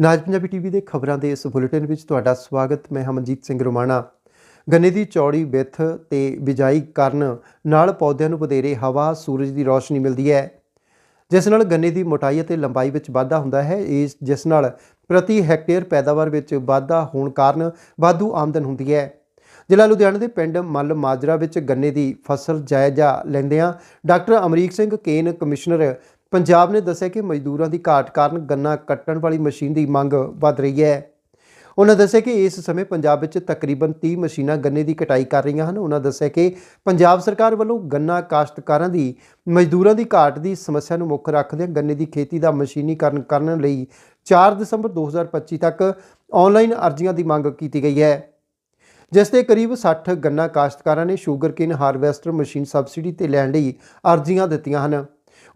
ਨਾਜ Punjabi TV ਦੇ ਖਬਰਾਂ ਦੇ ਇਸ ਬੁਲੇਟਿਨ ਵਿੱਚ ਤੁਹਾਡਾ ਸਵਾਗਤ। ਮੈਂ ਹਮਨਜੀਤ ਸਿੰਘ ਰੋਮਾਣਾ। ਗੰਨੇ ਦੀ ਚੌੜੀ ਵਿੱਥ ਤੇ ਬਿਜਾਈ ਕਰਨ ਨਾਲ ਪੌਦਿਆਂ ਨੂੰ ਵਧੇਰੇ ਹਵਾ, ਸੂਰਜ ਦੀ ਰੌਸ਼ਨੀ ਮਿਲਦੀ ਹੈ। ਜਿਸ ਨਾਲ ਗੰਨੇ ਦੀ ਮੋਟਾਈ ਅਤੇ ਲੰਬਾਈ ਵਿੱਚ ਵਾਧਾ ਹੁੰਦਾ ਹੈ, ਇਸ ਜਿਸ ਨਾਲ ਪ੍ਰਤੀ ਹੈਕਟੇਅਰ ਪੈਦਾਵਾਰ ਵਿੱਚ ਵਾਧਾ ਹੋਣ ਕਾਰਨ ਵਾਧੂ ਆਮਦਨ ਹੁੰਦੀ ਹੈ। ਜ਼ਿਲ੍ਹਾ ਲੁਧਿਆਣਾ ਦੇ ਪਿੰਡ ਮੱਲ ਮਾਜਰਾ ਵਿੱਚ ਗੰਨੇ ਦੀ ਫਸਲ ਜਾਇਜ਼ਾ ਲੈਂਦਿਆਂ doctor Amrik Singh cane commissioner Punjab ਨੇ ਦੱਸਿਆ ਕਿ ਮਜ਼ਦੂਰਾਂ ਦੀ ਘਾਟ ਕਾਰਨ ਗੰਨਾ ਕੱਟਣ ਵਾਲੀ ਮਸ਼ੀਨ ਦੀ ਮੰਗ ਵੱਧ ਰਹੀ ਹੈ। ਉਹਨਾਂ ਦੱਸਿਆ ਕਿ ਇਸ ਸਮੇਂ ਪੰਜਾਬ ਵਿੱਚ ਤਕਰੀਬਨ 30 ਮਸ਼ੀਨਾਂ ਗੰਨੇ ਦੀ ਕਟਾਈ ਕਰ ਰਹੀਆਂ ਹਨ। ਉਹਨਾਂ ਦੱਸਿਆ ਕਿ ਪੰਜਾਬ ਸਰਕਾਰ ਵੱਲੋਂ ਗੰਨਾ ਕਾਸ਼ਤਕਾਰਾਂ ਦੀ, ਮਜ਼ਦੂਰਾਂ ਦੀ ਘਾਟ ਦੀ ਸਮੱਸਿਆ ਨੂੰ ਮੁੱਖ ਰੱਖਦਿਆਂ ਗੰਨੇ ਦੀ ਖੇਤੀ ਦਾ ਮਸ਼ੀਨੀਕਰਨ ਕਰਨ ਲਈ 4 ਦਸੰਬਰ 2025 ਤੱਕ ਆਨਲਾਈਨ ਅਰਜ਼ੀਆਂ ਦੀ ਮੰਗ ਕੀਤੀ ਗਈ ਹੈ। ਜਿਸ ਦੇ ਕਰੀਬ 60 ਗੰਨਾ ਕਾਸ਼ਤਕਾਰਾਂ ਨੇ ਸ਼ੂਗਰਕੇਨ ਹਾਰਵੈਸਟਰ ਮਸ਼ੀਨ ਸਬਸਿਡੀ ਤੇ ਲੈਣ ਲਈ ਅਰਜ਼ੀਆਂ ਦਿੱਤੀਆਂ ਹਨ।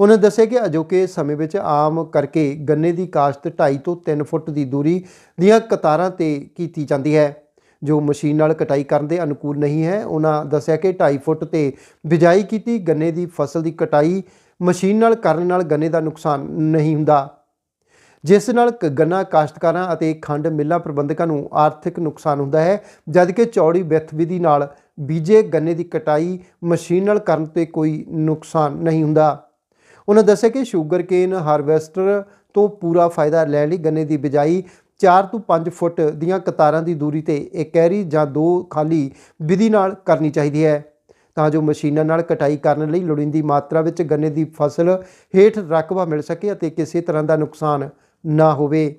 ਉਹਨਾਂ ਦੱਸਿਆ ਕਿ ਅਜੋਕੇ ਸਮੇਂ ਵਿੱਚ ਆਮ ਕਰਕੇ ਗੰਨੇ ਦੀ ਕਾਸ਼ਤ 2.5 ਤੋਂ 3 ਫੁੱਟ ਦੀ ਦੂਰੀ ਦੀਆਂ ਕਤਾਰਾਂ ਤੇ ਕੀਤੀ ਜਾਂਦੀ ਹੈ। ਜੋ ਮਸ਼ੀਨ ਨਾਲ ਕਟਾਈ ਕਰਨ ਦੇ ਅਨੁਕੂਲ ਨਹੀਂ ਹੈ, ਉਹਨਾਂ ਦੱਸਿਆ ਕਿ 2.5 ਫੁੱਟ ਤੇ ਬਿਜਾਈ ਕੀਤੀ ਗੰਨੇ ਦੀ ਫਸਲ ਦੀ ਕਟਾਈ ਮਸ਼ੀਨ ਨਾਲ ਕਰਨ ਨਾਲ ਗੰਨੇ ਦਾ ਨੁਕਸਾਨ ਨਹੀਂ ਹੁੰਦਾ। ਜਿਸ ਨਾਲ ਕ- ਗੰਨਾ ਕਾਸ਼ਤਕਾਰਾਂ ਅਤੇ ਖੰਡ ਮਿੱਲਾਂ ਪ੍ਰਬੰਧਕਾਂ ਨੂੰ ਆਰਥਿਕ ਨੁਕਸਾਨ ਹੁੰਦਾ ਹੈ, ਜਦਕਿ ਚੌੜੀ ਵਿੱਥ ਵਿਧੀ ਨਾਲ ਬੀਜੇ ਗੰਨੇ ਦੀ ਕਟਾਈ ਮਸ਼ੀਨ ਨਾਲ ਕਰਨ ਤੇ ਕੋਈ ਨੁਕਸਾਨ ਨਹੀਂ ਹੁੰਦਾ। ਉਹਨਾਂ ਦੱਸਿਆ ਕਿ ਸ਼ੂਗਰਕੇਨ ਹਾਰਵੈਸਟਰ ਤੋਂ ਪੂਰਾ ਫਾਇਦਾ ਲੈਣ ਲਈ ਗੰਨੇ ਦੀ ਬਿਜਾਈ 4 ਤੋਂ 5 ਫੁੱਟ ਦੀਆਂ ਕਤਾਰਾਂ ਦੀ ਦੂਰੀ ਤੇ ਇੱਕ ਕੈਰੀ ਜਾਂ ਦੋ ਖਾਲੀ ਵਿਧੀ ਨਾਲ ਕਰਨੀ ਚਾਹੀਦੀ ਹੈ। ਤਾਂ ਜੋ ਮਸ਼ੀਨਾਂ ਨਾਲ ਕਟਾਈ ਕਰਨ ਲਈ ਲੋੜੀਂਦੀ ਮਾਤਰਾ ਵਿੱਚ ਗੰਨੇ ਦੀ ਫਸਲ ਹੇਠ ਰਕਬਾ ਮਿਲ ਸਕੇ ਅਤੇ ਕਿਸੇ ਤਰ੍ਹਾਂ ਦਾ ਨੁਕਸਾਨ ਨਾ ਹੋਵੇ।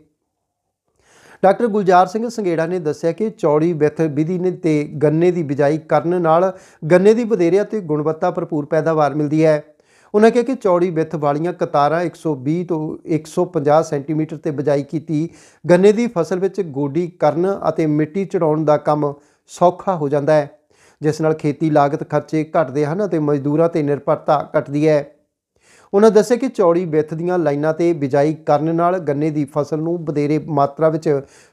ਡਾਕਟਰ ਗੁਲਜ਼ਾਰ ਸਿੰਘ ਸੰਘੇੜਾ ਨੇ ਦੱਸਿਆ ਕਿ ਚੌੜੀ ਵਿੱਥ ਵਿਧੀ ਨੇ ਤੇ ਗੰਨੇ ਦੀ ਬਿਜਾਈ ਕਰਨ ਨਾਲ ਗੰਨੇ ਦੀ ਵਧੇਰੇ ਅਤੇ ਗੁਣਵੱਤਾ ਭਰਪੂਰ ਪੈਦਾਵਾਰ ਮਿਲਦੀ ਹੈ। ਉਹਨਾਂ ਕਿਹਾ ਕਿ ਚੌੜੀ ਵਿੱਥ ਵਾਲੀਆਂ ਕਤਾਰਾਂ 120 ਤੋਂ 150 ਸੈਂਟੀਮੀਟਰ ਤੇ ਬਿਜਾਈ ਕੀਤੀ ਗੰਨੇ ਦੀ ਫਸਲ ਵਿੱਚ ਗੋਡੀ ਕਰਨ ਅਤੇ ਮਿੱਟੀ ਚੜਾਉਣ ਦਾ ਕੰਮ ਸੌਖਾ ਹੋ ਜਾਂਦਾ ਹੈ, ਜਿਸ ਨਾਲ ਖੇਤੀ ਲਾਗਤ ਖਰਚੇ ਘਟਦੇ ਹਨ ਅਤੇ ਮਜ਼ਦੂਰਾਂ ਤੇ ਨਿਰਭਰਤਾ ਘਟਦੀ ਹੈ। ਉਹਨਾਂ ਦੱਸਿਆ ਕਿ ਚੌੜੀ ਵਿੱਥ ਦੀਆਂ ਲਾਈਨਾਂ ਤੇ ਬਿਜਾਈ ਕਰਨ ਨਾਲ ਗੰਨੇ ਦੀ ਫਸਲ ਨੂੰ ਵਧੇਰੇ ਮਾਤਰਾ ਵਿੱਚ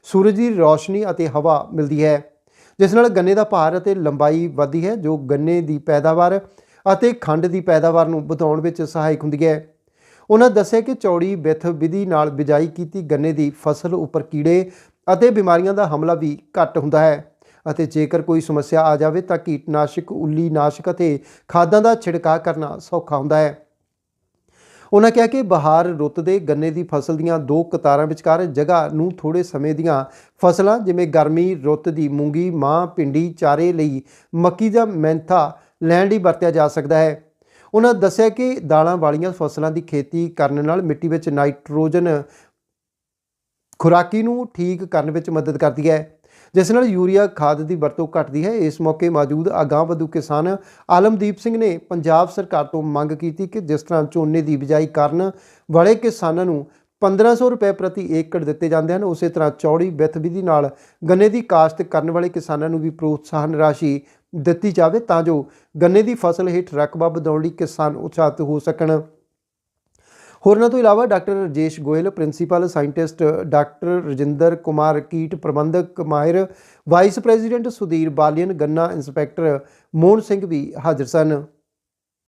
ਸੂਰਜ ਦੀ ਰੌਸ਼ਨੀ ਅਤੇ ਹਵਾ ਮਿਲਦੀ ਹੈ, ਜਿਸ ਨਾਲ ਗੰਨੇ ਦਾ ਭਾਰ ਅਤੇ ਲੰਬਾਈ ਵਧਦੀ ਹੈ, ਜੋ ਗੰਨੇ ਦੀ ਪੈਦਾਵਾਰ ਅਤੇ ਖੰਡ ਦੀ ਪੈਦਾਵਾਰ ਨੂੰ ਵਧਾਉਣ ਵਿੱਚ ਸਹਾਇਕ ਹੁੰਦੀ ਹੈ। ਉਹਨਾਂ ਦੱਸਿਆ ਕਿ ਚੌੜੀ ਵਿੱਥ ਵਿਧੀ ਨਾਲ ਬਿਜਾਈ ਕੀਤੀ ਗੰਨੇ ਦੀ ਫਸਲ ਉੱਪਰ ਕੀੜੇ ਅਤੇ ਬਿਮਾਰੀਆਂ ਦਾ ਹਮਲਾ ਵੀ ਘੱਟ ਹੁੰਦਾ ਹੈ ਅਤੇ ਜੇਕਰ ਕੋਈ ਸਮੱਸਿਆ ਆ ਜਾਵੇ ਤਾਂ ਕੀਟਨਾਸ਼ਕ ਉੱਲੀ ਨਾਸ਼ਕ ਅਤੇ ਖਾਦਾਂ ਦਾ ਛਿੜਕਾਅ ਕਰਨਾ ਸੌਖਾ ਹੁੰਦਾ ਹੈ। ਉਹਨਾਂ ਕਿਹਾ ਕਿ ਬਹਾਰ ਰੁੱਤ ਦੇ ਗੰਨੇ ਦੀ ਫਸਲ ਦੀਆਂ ਦੋ ਕਤਾਰਾਂ ਵਿਚਕਾਰ ਜਗ੍ਹਾ ਨੂੰ ਥੋੜੇ ਸਮੇਂ ਦੀਆਂ ਫਸਲਾਂ ਜਿਵੇਂ ਗਰਮੀ, ਰੁੱਤ ਦੀ ਮੂੰਗੀ, ਮਾਂ ਪਿੰਡੀ ਚਾਰੇ ਲਈ ਮੱਕੀ ਜਾਂ ਮੈਂਥਾ ਲੈਣ ਲਈ ਵਰਤਿਆ ਜਾ ਸਕਦਾ ਹੈ। ਉਹਨਾਂ ਦੱਸਿਆ ਕਿ ਦਾਲਾਂ ਵਾਲੀਆਂ ਫਸਲਾਂ ਦੀ ਖੇਤੀ ਕਰਨ ਨਾਲ ਮਿੱਟੀ ਵਿੱਚ ਨਾਈਟ੍ਰੋਜਨ ਖੁਰਾਕੀ ਨੂੰ ਠੀਕ ਕਰਨ ਵਿੱਚ ਮਦਦ ਕਰਦੀ ਹੈ, ਜਿਸ ਨਾਲ ਯੂਰੀਆ ਖਾਦ ਦੀ ਵਰਤੋਂ ਘਟਦੀ ਹੈ। ਇਸ ਮੌਕੇ ਮੌਜੂਦ ਅਗਾਂਹਵਧੂ ਕਿਸਾਨ ਆਲਮਦੀਪ ਸਿੰਘ ਨੇ ਪੰਜਾਬ ਸਰਕਾਰ ਤੋਂ ਮੰਗ ਕੀਤੀ ਕਿ ਜਿਸ ਤਰ੍ਹਾਂ ਝੋਨੇ ਦੀ ਬਿਜਾਈ ਕਰਨ ਵਾਲੇ ਕਿਸਾਨਾਂ ਨੂੰ 1500 ਰੁਪਏ ਪ੍ਰਤੀ ਏਕੜ ਦਿੱਤੇ ਜਾਂਦੇ ਹਨ, ਉਸੇ ਤਰ੍ਹਾਂ ਚੌੜੀ ਵਿੱਥ ਵਿਧੀ ਨਾਲ ਗੰਨੇ ਦੀ ਕਾਸ਼ਤ ਕਰਨ ਵਾਲੇ ਕਿਸਾਨਾਂ ਨੂੰ ਵੀ ਪ੍ਰੋਤਸਾਹਨ ਰਾਸ਼ੀ ਦਿੱਤੀ ਜਾਵੇ ਤਾਂ ਜੋ ਗੰਨੇ ਦੀ ਫਸਲ ਹੇਠ ਰਕਬਾ ਵਧਾਉਣ ਲਈ ਕਿਸਾਨ ਉਤਸ਼ਾਹਿਤ ਹੋ ਸਕਣ। ਹੋਰਨਾਂ ਤੋਂ ਇਲਾਵਾ doctor Rajesh Goyal, principal scientist doctor Rajinder Kumar ਕੀਟ, ਪ੍ਰਬੰਧਕ ਮਾਇਰ ਵਾਈਸ ਪ੍ਰੈਜ਼ੀਡੈਂਟ ਸੁਧੀਰ ਬਾਲੀਅਨ, ਗੰਨਾ ਇੰਸਪੈਕਟਰ ਮੋਹਨ ਸਿੰਘ ਵੀ ਹਾਜ਼ਰ ਸਨ।